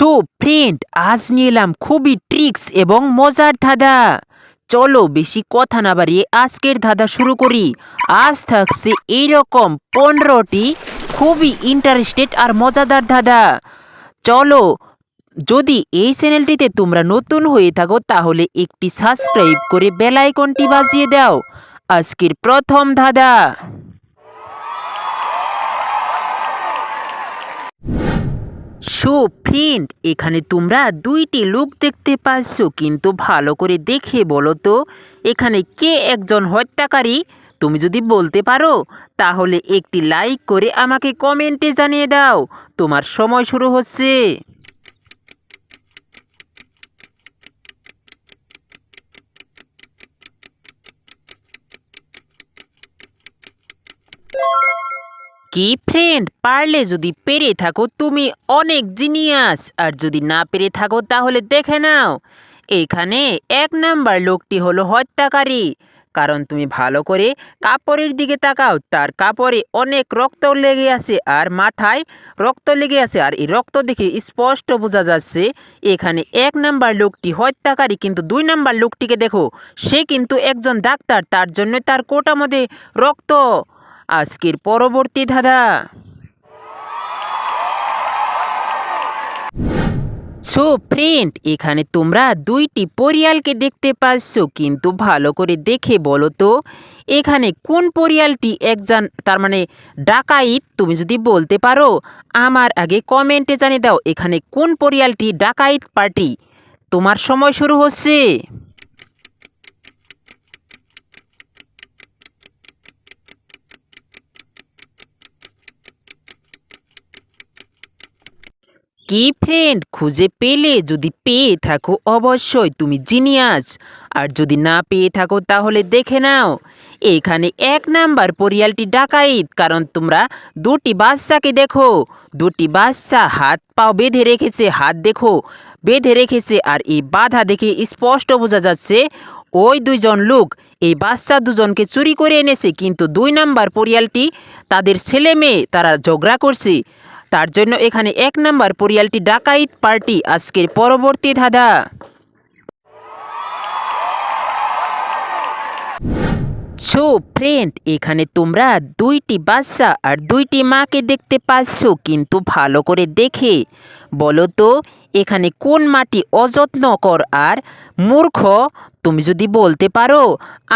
So friend আজ নিয়ে এলাম খুবই ট্রিক্স এবং মজার ধাঁধা। চলো বেশি কথা না বাড়িয়ে আজকের ধাঁধা শুরু করি। আজ থাকছে এইরকম পনেরোটি খুবই ইন্টারেস্টেড আর মজাদার ধাঁধা। চলো, যদি এই চ্যানেলটিতে তোমরা নতুন হয়ে থাকো, তাহলে একটি সাবস্ক্রাইব করে বেল আইকনটি বাজিয়ে দাও। আজকের প্রথম ধাঁধা। সো ফ্রেন্ড এখানে তোমরা দুইটি লোক দেখতে পাচ্ছ, কিন্তু ভালো করে দেখে বলো তো, এখানে কে একজন হত্যাকারী? তুমি যদি বলতে পারো, তাহলে একটি লাইক করে আমাকে কমেন্টে জানিয়ে দাও, তোমার সময় শুরু হচ্ছে। কি ফ্রেন্ড পারলে যদি পেরে থাকো, তুমি অনেক জিনিয়াস আর যদি না পেরে থাকো, তাহলে দেখে নাও। এখানে এক নাম্বার লোকটি হলো হত্যাকারী। কারণ তুমি ভালো করে কাপড়ের দিকে তাকাও, তার কাপড়ে অনেক রক্ত লেগে আছে আর মাথায় রক্ত লেগে আছে। আর এই রক্ত দেখে স্পষ্ট বোঝা যাচ্ছে, এখানে এক নাম্বার লোকটি হত্যাকারী, কিন্তু দুই নাম্বার লোকটিকে দেখো, সে কিন্তু একজন ডাক্তার, তার জন্য তার কোটা মধ্যে রক্ত আজকের পরবর্তী ধাঁধা। সো ফ্রেন্ড, এখানে তোমরা দুইটি পরিয়ালকে দেখতে পাচ্ছ, কিন্তু ভালো করে দেখে বলো তো, এখানে কোন পরিয়ালটি একজন, তার মানে ডাকাইত, তুমি যদি বলতে পারো, আমার আগে কমেন্টে জানিয়ে দাও, এখানে কোন পরিয়ালটি ডাকাইত পার্টি? তোমার সময় শুরু হচ্ছে। কি ফ্রেন্ড খুঁজে পেলে যদি পেয়ে থাকো অবশ্যই তুমি জিনিয়াস আর যদি না পেয়ে থাকো তাহলে দেখে নাও, এখানে এক নাম্বার পরিয়ালটি ডাকাইত, কারণ তোমরা দুটি বাচ্চাকে দেখো। দুটি বাচ্চা হাত পাও বেঁধে রেখেছে, হাত দেখো, বেঁধে রেখেছে, আর এই বাধা দেখে স্পষ্ট বোঝা যাচ্ছে, ওই দুইজন লোক, এই বাচ্চা দুজনকে চুরি করে এনেছে, কিন্তু দুই নাম্বার পরিয়ালটি তাদের ছেলে মেয়ে, তারা ঝগড়া করছে। তার জন্য এখানে এক নাম্বার পরিয়ালটি ডাকাইত পার্টি আজকের পরবর্তী ধাঁধা। সো ফ্রেন্ড এখানে তোমরা দুইটি বাচ্চা আর দুইটি মাকে দেখতে পাচ্ছ, কিন্তু ভালো করে দেখে। বলো তো, এখানে কোন মাটি অযত্নকর? আর মূর্খ, তুমি যদি বলতে পারো,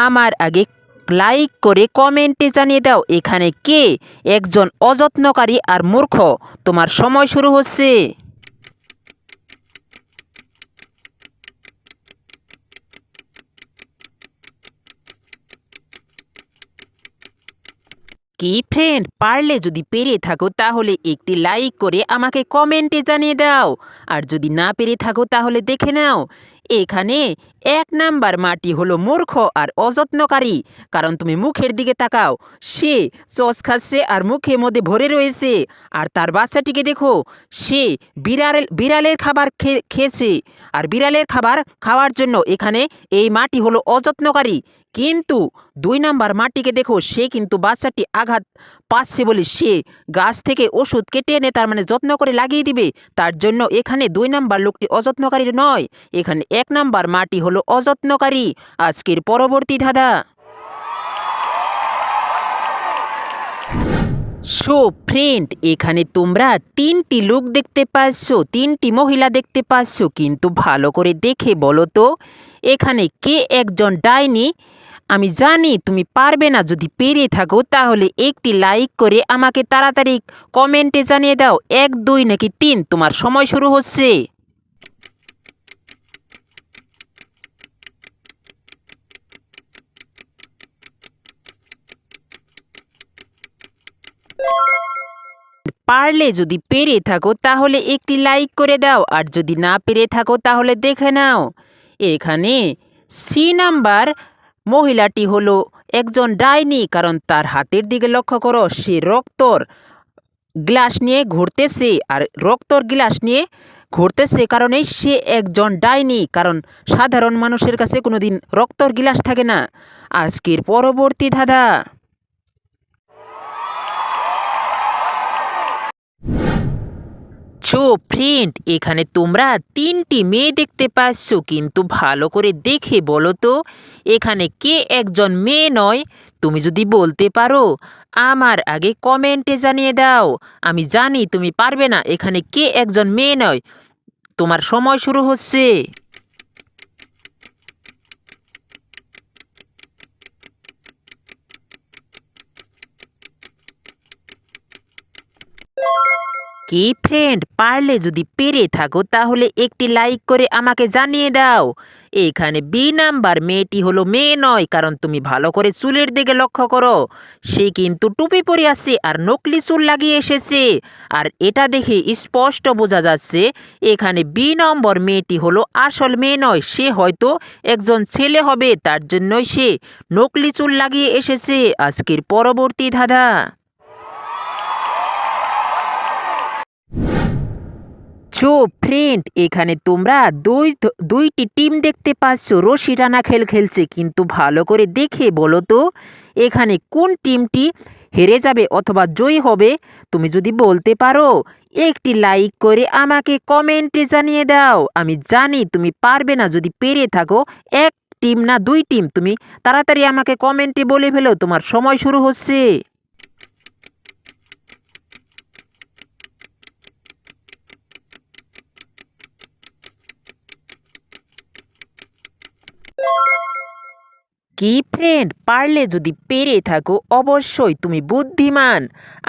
আমার আগে লাইক করে কমেন্টে জানিয়ে দাও, এখানে কে? একজন অযত্নকারী আর মূর্খ। তোমার সময় শুরু হচ্ছে। কি ফ্রেন্ড পারলে যদি পেরে থাকো, তাহলে একটি লাইক করে আমাকে কমেন্টে জানিয়ে দাও। আর যদি না পেরে থাকো, তাহলে দেখে নাও। এখানে এক নাম্বার মাটি হলো মূর্খ আর অযত্নকারী। কারণ তুমি মুখের দিকে তাকাও, সে চচ খাচ্ছে আর মুখে মধ্যে ভরে রয়েছে। আর তার বাচ্চাটিকে দেখো, সে বিড়াল, বিড়ালের খাবার খেয়েছে। আর বিড়ালের খাবার খাওয়ার জন্য এখানে এই মাটি হলো অযত্নকারী। কিন্তু দুই নাম্বার মাটিকে দেখো, সে কিন্তু বাচ্চাটি আঘাত পাচ্ছে বলে সে গাছ থেকে ওষুধ কেটে এনে তার মানে যত্ন করে লাগিয়ে দিবে। তার জন্য এখানে দুই নাম্বার লোকটি অযত্নকারী নয়, এখানে এক নাম্বার মাটি হলো অযত্নকারী। আজকের পরবর্তী ধাঁধা। সো ফ্রেন্ড, এখানে তোমরা তিনটি লোক দেখতে পাচ্ছ, তিনটি মহিলা দেখতে পাচ্ছ, কিন্তু ভালো করে দেখে বলো তো, এখানে কে একজন ডাইনি? আমি জানি তুমি পারবে না যদি পেরে থাকো, তাহলে একটি লাইক করে আমাকে তাড়াতাড়ি কমেন্টে জানিয়ে দাও, এক, দুই নাকি তিন, তোমার সময় শুরু হচ্ছে। পারলে যদি পেরে থাকো, তাহলে একটি লাইক করে দাও, আর যদি না পেরে থাকো, তাহলে দেখে নাও। এখানে সি নাম্বার মহিলাটি হলো একজন ডাইনি, কারণ তার হাতের দিকে লক্ষ্য করো, সে রক্তর গ্লাস নিয়ে ঘুরতেছে, আর রক্তর গ্লাস নিয়ে ঘুরতেছে, কারণে সে একজন ডাইনি, কারণ সাধারণ মানুষের কাছে কোনো দিন রক্তর গ্লাস থাকে না। আজকের পরবর্তী ধাঁধা। সো ফ্রেন্ড এখানে তোমরা তিনটি মেয়ে দেখতে পাচ্ছ, কিন্তু ভালো করে দেখে বলো তো, এখানে কে একজন মেয়ে নয়? তুমি যদি বলতে পারো, আমার আগে কমেন্টে জানিয়ে দাও। আমি জানি তুমি পারবে না, এখানে কে একজন মেয়ে নয়। তোমার সময় শুরু হচ্ছে। কি ফ্রেন্ড পারলে যদি পেরে থাকো, তাহলে একটি লাইক করে আমাকে জানিয়ে দাও। এখানে বি নাম্বার মেয়েটি হলো মেয়ে নয়, কারণ তুমি ভালো করে চুলের দিকে লক্ষ্য করো। সে কিন্তু টুপি পরে আছে আর নকলি চুল লাগিয়ে এসেছে। আর এটা দেখে স্পষ্ট বোঝা যাচ্ছে, এখানে বি নম্বর মেয়েটি হলো আসল মেয়ে নয়, সে হয়তো একজন ছেলে হবে, তার জন্যই সে নকলি চুল লাগিয়ে এসেছে। আজকের পরবর্তী ধাঁধা। সো ফ্রেন্ড, এখানে তোমরা দুই দুইটি টিম দেখতে পাচ্ছ। রশি টানা খেল খেলছে, কিন্তু ভালো করে দেখে বলো তো, এখানে কোন টিমটি হেরে যাবে অথবা জয়ী হবে? তুমি যদি বলতে পারো, একটি লাইক করে আমাকে কমেন্টে জানিয়ে দাও। আমি জানি তুমি পারবে না, যদি পেরে থাকো, এক টিম না দুই টিম, তুমি তাড়াতাড়ি আমাকে কমেন্টে বলে ফেলো, তোমার সময় শুরু হচ্ছে। কি ফ্রেন্ড পারলে যদি পেরে থাকো, অবশ্যই তুমি বুদ্ধিমান।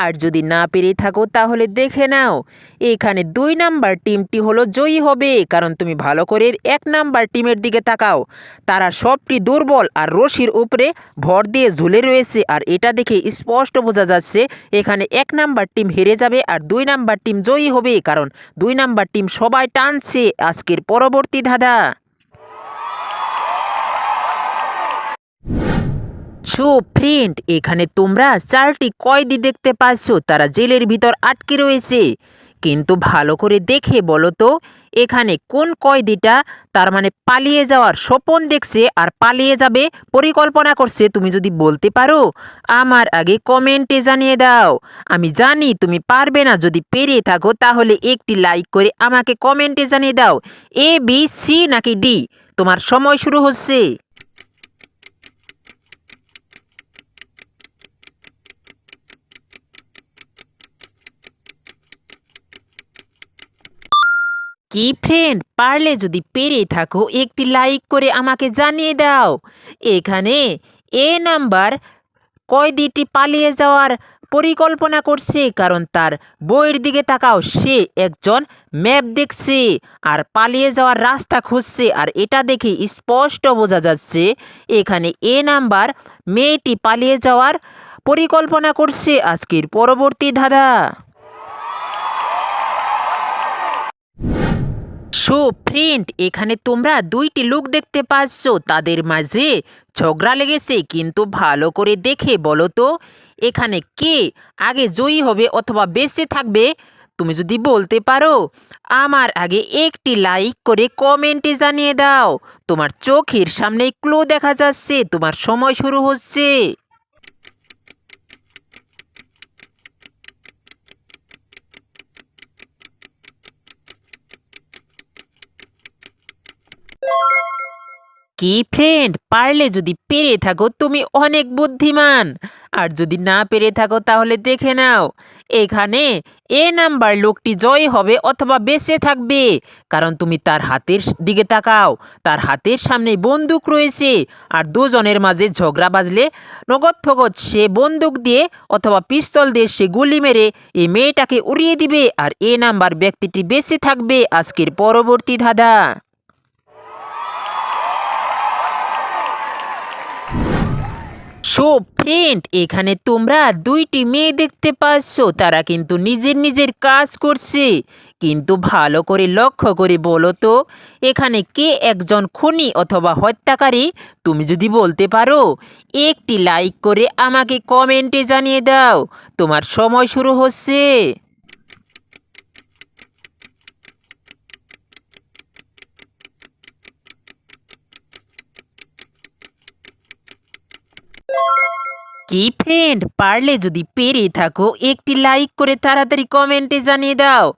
আর যদি না পেরে থাকো, তাহলে দেখে নাও। এখানে দুই নাম্বার টিমটি হলো জয়ী হবে, কারণ তুমি ভালো করে এক নাম্বার টিমের দিকে তাকাও। তারা সবটি দুর্বল আর রশির উপরে ভর দিয়ে ঝুলে রয়েছে, আর এটা দেখে স্পষ্ট বোঝা যাচ্ছে, এখানে এক নাম্বার টিম হেরে যাবে আর দুই নাম্বার টিম জয়ী হবে, কারণ দুই নাম্বার টিম সবাই টানছে। আজকের পরবর্তী ধাঁধা। সো ফ্রেন্ড এখানে তোমরা চারটি কয়েদি দেখতে পাচ্ছ, তারা জেলের ভিতর আটকে রয়েছে। কিন্তু ভালো করে দেখে বলো তো, এখানে কোন কয়েদিটা তার মানে পালিয়ে যাওয়ার স্বপন দেখছে আর পালিয়ে যাবে পরিকল্পনা করছে, তুমি যদি বলতে পারো, আমার আগে কমেন্টে জানিয়ে দাও। আমি জানি তুমি পারবে না, যদি পেরে থাকো তাহলে একটি লাইক করে আমাকে কমেন্টে জানিয়ে দাও এ বি সি নাকি ডি তোমার সময় শুরু হচ্ছে। কি ফ্রেন্ড পারলে যদি পেরে থাকো, একটি লাইক করে আমাকে জানিয়ে দাও। এখানে এ নাম্বার কয়দিটি পালিয়ে যাওয়ার পরিকল্পনা করছে, কারণ তার বইয়ের দিকে তাকাও, সে একজন ম্যাপ দেখছে আর পালিয়ে যাওয়ার রাস্তা খুঁজছে, আর এটা দেখে স্পষ্ট বোঝা যাচ্ছে, এখানে এ নাম্বার মেয়েটি পালিয়ে যাওয়ার পরিকল্পনা করছে, আজকের পরবর্তী ধাঁধা। সো ফ্রেন্ড এখানে তোমরা দুইটি লোক দেখতে পাচ্ছ, তাদের মাঝে ঝগড়া লেগেছে, কিন্তু ভালো করে দেখে বলো তো, এখানে কে আগে জয়ী হবে অথবা বেঁচে থাকবে, তুমি যদি বলতে পারো, আমার আগে একটি লাইক করে কমেন্টে জানিয়ে দাও, তোমার চোখের সামনে ক্লো দেখা যাচ্ছে, তোমার সময় শুরু হচ্ছে। কি ফ্রেন্ড পারলে যদি পেরে থাকো, তুমি অনেক বুদ্ধিমান। আর যদি না পেরে থাকো, তাহলে দেখে নাও। এখানে এ নাম্বার লোকটি জয় হবে অথবা বেঁচে থাকবে। কারণ তুমি তার হাতের দিকে তাকাও। তার হাতের সামনে বন্দুক রয়েছে। আর দুজনের মাঝে ঝগড়া বাজলে নগদ ফগদ সে বন্দুক দিয়ে অথবা পিস্তল দিয়ে সে গুলি মেরে এই মেয়েটাকে উড়িয়ে দিবে। আর এ নাম্বার ব্যক্তিটি বেঁচে থাকবে। আজকের পরবর্তী ধাঁধা। সো ফ্রেন্ড, এখানে তোমরা দুইটি মেয়ে দেখতে পাচ্ছ। তারা কিন্তু নিজের নিজের কাজ করছে। কিন্তু ভালো করে লক্ষ্য করে বলো তো, এখানে কে একজন খুনি অথবা হত্যাকারী? তুমি যদি বলতে পারো, একটি লাইক করে আমাকে কমেন্টে জানিয়ে দাও। তোমার সময় শুরু হচ্ছে। কি ফ্রেন্ড পারলে যদি পেরে থাকো, একটি লাইক করে তাড়াতাড়ি কমেন্টে জানিয়ে দাও।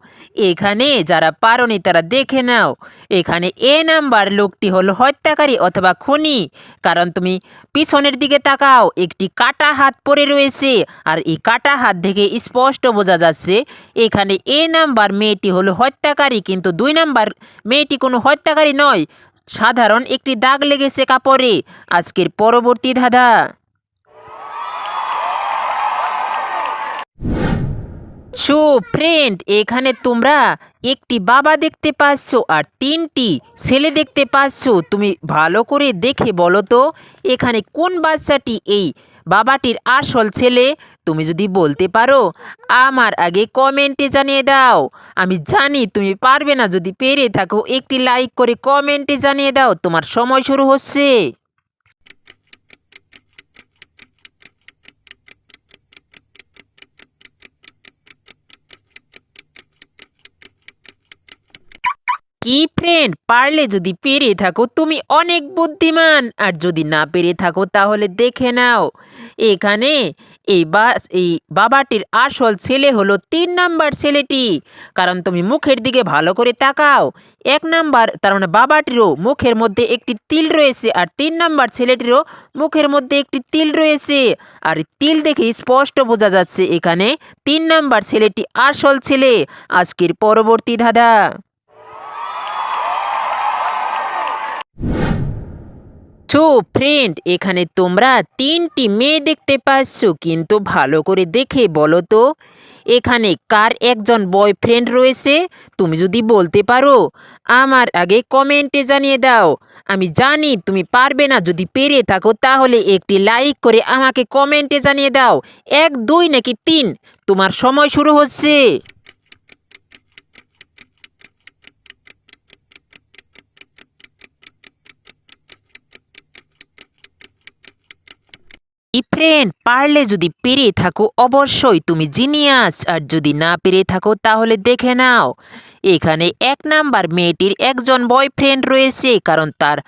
এখানে যারা পারোনি তারা দেখে নাও। এখানে এ নাম্বার লোকটি হলো হত্যাকারী অথবা খুনি। কারণ তুমি পিছনের দিকে তাকাও, একটি কাটা হাত পরে রয়েছে। আর এই কাটা হাত থেকে স্পষ্ট বোঝা যাচ্ছে, এখানে এ নাম্বার মেয়েটি হলো হত্যাকারী, কিন্তু দুই নাম্বার মেয়েটি কোনো হত্যাকারী নয়। সাধারণ একটি দাগ লেগেছে কাপড়ে। আজকের পরবর্তী ধাঁধা। সো ফ্রেন্ড এখানে তোমরা একটি বাবা দেখতে পাচ্ছ আর তিনটি ছেলে দেখতে পাচ্ছ। তুমি ভালো করে দেখে বলো তো, এখানে কোন বাচ্চাটি এই বাবাটির আসল ছেলে? তুমি যদি বলতে পারো, আমার আগে কমেন্টে জানিয়ে দাও। আমি জানি তুমি পারবে না, যদি পেরে থাকো, একটি লাইক করে কমেন্টে জানিয়ে দাও, তোমার সময় শুরু হচ্ছে। কি ফ্রেন্ড পারলে যদি পেরে থাকো, তুমি অনেক বুদ্ধিমান। আর যদি না পেরে থাকো, তাহলে দেখে নাও। এখানে এই বা এই বাবাটির আসল ছেলে হলো তিন নাম্বার ছেলেটি। কারণ তুমি মুখের দিকে ভালো করে তাকাও। এক নাম্বার, তার মানে বাবাটিরও মুখের মধ্যে একটি তিল রয়েছে, আর তিন নাম্বার ছেলেটিরও মুখের মধ্যে একটি তিল রয়েছে। আর তিল দেখে স্পষ্ট বোঝা যাচ্ছে, এখানে তিন নাম্বার ছেলেটি আসল ছেলে। আজকের পরবর্তী ধাঁধা। সো ফ্রেন্ড, এখানে তোমরা তিনটি মেয়ে দেখতে পাচ্ছ, কিন্তু ভালো করে দেখে বলো তো। এখানে কার একজন বয়ফ্রেন্ড রয়েছে? তুমি যদি বলতে পারো, আমার আগে কমেন্টে জানিয়ে দাও। আমি জানি তুমি পারবে না, যদি পেরে থাকো, তাহলে একটি লাইক করে আমাকে কমেন্টে জানিয়ে দাও। এক, দুই নাকি তিন? তোমার সময় শুরু হচ্ছে। ফ্রেন্ড পারলে যদি পেরে থাকো, অবশ্যই তুমি জিনিয়াস আর যদি না পেরে থাকো, তাহলে দেখে নাও। এখানে এক নাম্বার মেয়েটির একজন বয়ফ্রেন্ড রয়েছে, কারণ তার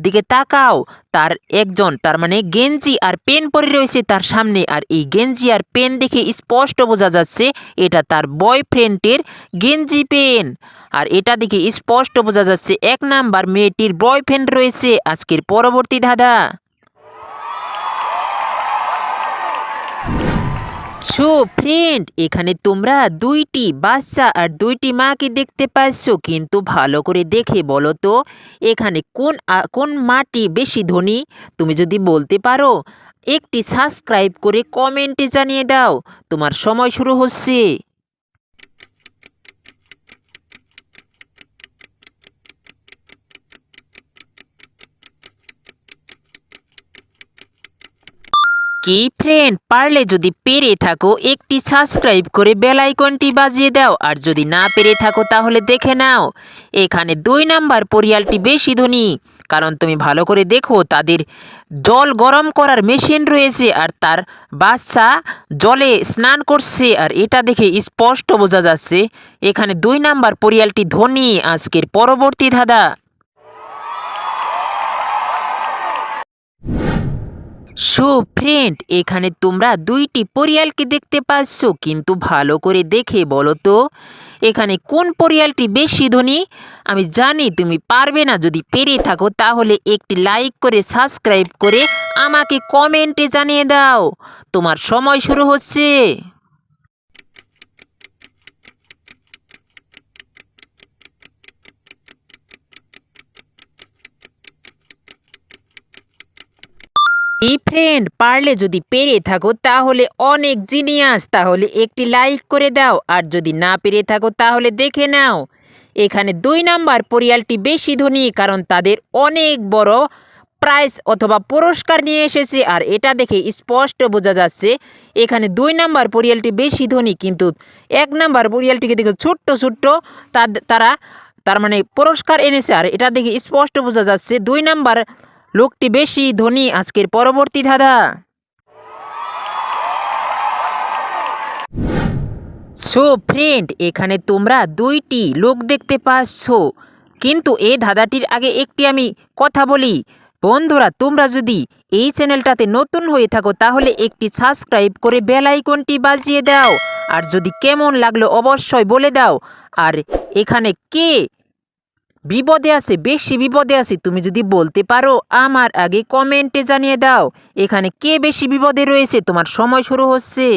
দিকে তাকাও। তার একজন, তার মানে গেঞ্জি আর পেন পরে রয়েছে তার সামনে। আর এই গেঞ্জি আর পেন দেখে স্পষ্ট বোঝা যাচ্ছে, এটা তার বয়ফ্রেন্ডের গেঞ্জি পেন আর এটা দেখে স্পষ্ট বোঝা যাচ্ছে, এক নাম্বার মেয়েটির বয়ফ্রেন্ড রয়েছে। আজকের পরবর্তী ধাঁধা। সো ফ্রেন্ড এখানে তোমরা দুইটি বাচ্চা আর দুইটি মাকে দেখতে পাচ্ছ। কিন্তু ভালো করে দেখে বলো তো, এখানে কোন কোন মাটি বেশি ধনী? তুমি যদি বলতে পারো, একটি সাবস্ক্রাইব করে কমেন্টে জানিয়ে দাও। তোমার সময় শুরু হচ্ছে। কি? ফ্রেন্ড, পারলে যদি পেরে থাকো, একটি সাবস্ক্রাইব করে বেল আইকনটি বাজিয়ে দাও। আর যদি না পেরে থাকো, তাহলে দেখে নাও। এখানে দুই নাম্বার পরিয়ালটি বেশি ধনী। কারণ তুমি ভালো করে দেখো, তাদের জল গরম করার মেশিন রয়েছে আর তার বাচ্চা জলে স্নান করছে। আর এটা দেখে স্পষ্ট বোঝা যাচ্ছে। এখানে দুই নাম্বার পরিয়ালটি ধনী। আজকের পরবর্তী ধাঁধা। সো ফ্রেন্ড এখানে তোমরা দুইটি পরিয়ালকে দেখতে পাচ্ছ, কিন্তু ভালো করে দেখে বলো তো, এখানে কোন পরিয়ালটি বেশি ধনী? আমি জানি তুমি পারবে না, যদি পেরে থাকো তাহলে একটি লাইক করে, সাবস্ক্রাইব করে আমাকে কমেন্টে জানিয়ে দাও। তোমার সময় শুরু হচ্ছে। এই ফ্রেন্ড পারলে যদি পেরে থাকো, তাহলে অনেক জিনিয়াস তাহলে একটি লাইক করে দাও, আর যদি না পেরে থাকো, তাহলে দেখে নাও। এখানে দুই নাম্বার পরিয়ালটি বেশি ধনী, কারণ তাদের অনেক বড় প্রাইজ অথবা পুরস্কার নিয়ে এসেছে, আর এটা দেখে স্পষ্ট বোঝা যাচ্ছে। এখানে দুই নাম্বার পরিয়ালটি বেশি ধনী, কিন্তু এক নাম্বার পরিয়ালটিকে দেখে ছোট্ট ছোট্ট তারা, তার মানে পুরস্কার এনেছে, আর এটা দেখে স্পষ্ট বোঝা যাচ্ছে। দুই নাম্বার লোকটি বেশি ধনী, আজকের পরবর্তী ধাঁধা। সো ফ্রেন্ড, এখানে তোমরা দুইটি লোক দেখতে পাচ্ছ। কিন্তু এই ধাঁধাটির আগে একটি আমি কথা বলি। বন্ধুরা, তোমরা যদি এই চ্যানেলটাতে নতুন হয়ে থাকো, তাহলে একটি সাবস্ক্রাইব করে বেল আইকনটি বাজিয়ে দাও। আর যদি কেমন লাগল, অবশ্যই বলে দাও। আর এখানে কে বিপদে আছে, বেশি বিপদে আছে, তুমি যদি বলতে পারো আমার আগে কমেন্টে জানিয়ে দাও, এখানে কে বেশি বিপদে রয়েছে, তোমার সময় শুরু হচ্ছে।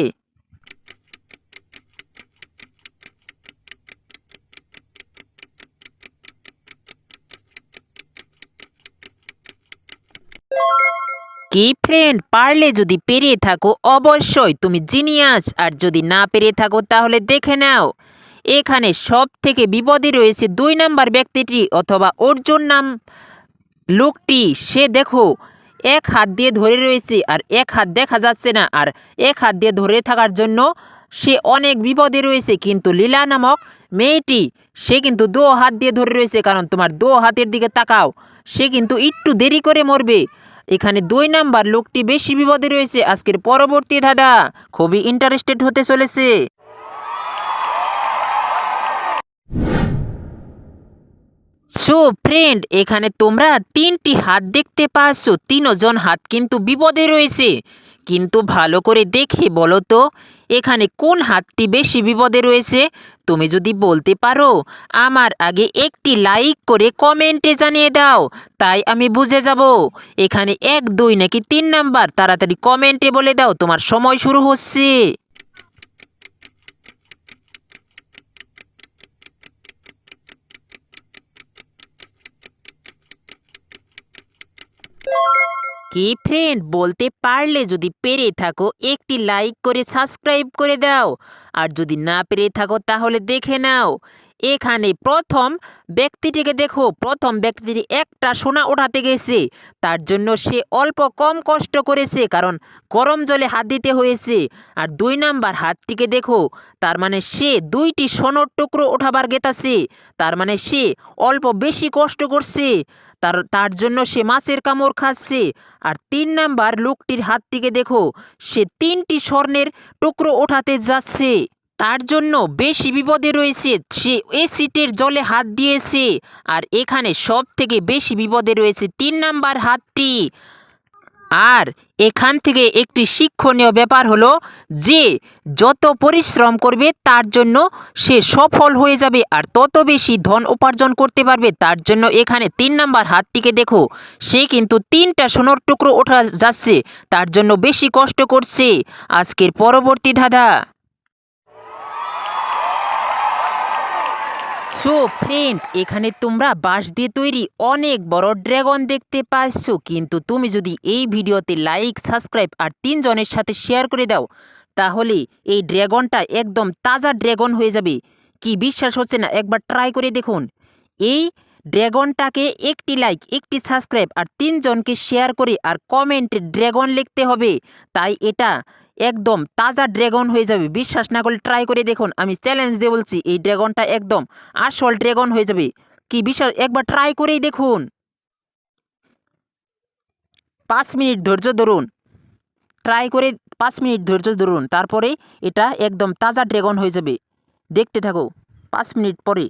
কি ফ্রেন্ড পারলে যদি পেরে থাকো, অবশ্যই তুমি জিনিয়াস আর যদি না পেরে থাকো, তাহলে দেখে নাও। এখানে সব থেকে বিপদে রয়েছে দুই নাম্বার ব্যক্তিটি অথবা অর্জুন নাম লোকটি। সে দেখো, এক হাত দিয়ে ধরে রয়েছে আর এক হাত দেখা যাচ্ছে না আর এক হাত দিয়ে ধরে থাকার জন্য সে অনেক বিপদে রয়েছে। কিন্তু লীলা নামক মেয়েটি, সে কিন্তু দু হাত দিয়ে ধরে রয়েছে কারণ তোমার দু হাতের দিকে তাকাও। সে কিন্তু একটু দেরি করে মরবে। এখানে দুই নাম্বার লোকটি বেশি বিপদে রয়েছে। আজকের পরবর্তী দাদা খুবই ইন্টারেস্টেড হতে চলেছে। সো ফ্রেন্ড, এখানে তোমরা তিনটি হাত দেখতে পাচ্ছ। তিনজন হাত কিন্তু বিপদে রয়েছে। কিন্তু ভালো করে দেখে বলো তো, এখানে কোন হাতটি বেশি বিপদে রয়েছে? তুমি যদি বলতে পারো, আমার আগে একটি লাইক করে কমেন্টে জানিয়ে দাও, তাই আমি বুঝে যাব। এখানে এক, দুই নাকি তিন নাম্বার? তাড়াতাড়ি কমেন্টে বলে দাও, তোমার সময় শুরু হচ্ছে। কি ফ্রেন্ড বলতে পারলে যদি পেরে থাকো, একটি লাইক করে সাবস্ক্রাইব করে দাও। আর যদি না পেরে থাকো তাহলে দেখে নাও। এখানে প্রথম ব্যক্তিটিকে দেখো, প্রথম ব্যক্তিটি একটা সোনা ওঠাতে গেছে। তার জন্য সে অল্প কম কষ্ট করেছে, কারণ গরম জলে হাত দিতে হয়েছে। আর দুই নাম্বার হাতটিকে দেখো, তার মানে সে দুইটি সোনার টুকরো ওঠাবার গেতাছে। তার মানে সে অল্প বেশি কষ্ট করছে। তার তার জন্য সে মাছের কামড় খাচ্ছে। আর তিন নাম্বার লোকটির হাতটিকে দেখো, সে তিনটি স্বর্ণের টুকরো ওঠাতে যাচ্ছে। তার জন্য বেশি বিপদে রয়েছে সে এ সিটের জলে হাত দিয়েছে। আর এখানে সব থেকে বেশি বিপদে রয়েছে তিন নাম্বার হাতটি। আর এখান থেকে একটি শিক্ষণীয় ব্যাপার হলো যে, যত পরিশ্রম করবে তার জন্য সে সফল হয়ে যাবে আর তত বেশি ধন উপার্জন করতে পারবে তার জন্য এখানে তিন নাম্বার হাতটিকে দেখো, সে কিন্তু তিনটা সোনার টুকরো ওঠা যাচ্ছে, তার জন্য বেশি কষ্ট করছে। আজকের পরবর্তী ধাঁধা। সো ফ্রেন্ড এখানে তোমরা বাঁশ দিয়ে তৈরি অনেক বড় ড্রাগন দেখতে পাচ্ছ কিন্তু তুমি যদি এই ভিডিওতে লাইক সাবস্ক্রাইব আর তিনজনের সাথে শেয়ার করে দাও, তাহলে এই ড্রাগনটা একদম তাজা ড্রাগন হয়ে যাবে। কি বিশ্বাস হচ্ছে না? একবার ট্রাই করে দেখুন। এই ড্রাগনটাকে একটি লাইক একটি সাবস্ক্রাইব আর তিনজনকে শেয়ার করে আর কমেন্টে ড্রাগন লিখতে হবে। তাই এটা একদম তাজা ড্রাগন হয়ে যাবে। বিশ্বাস না করলে ট্রাই করে দেখুন। আমি চ্যালেঞ্জ দিয়ে বলছি, এই ড্রাগনটা একদম আসল ড্রাগন হয়ে যাবে। কি বিশ্বাস? একবার ট্রাই করেই দেখুন। পাঁচ মিনিট ধৈর্য ধরুন। ট্রাই করে পাঁচ মিনিট ধৈর্য ধরুন। তারপরে এটা একদম তাজা ড্রাগন হয়ে যাবে। দেখতে থাকো, পাঁচ মিনিট পরে।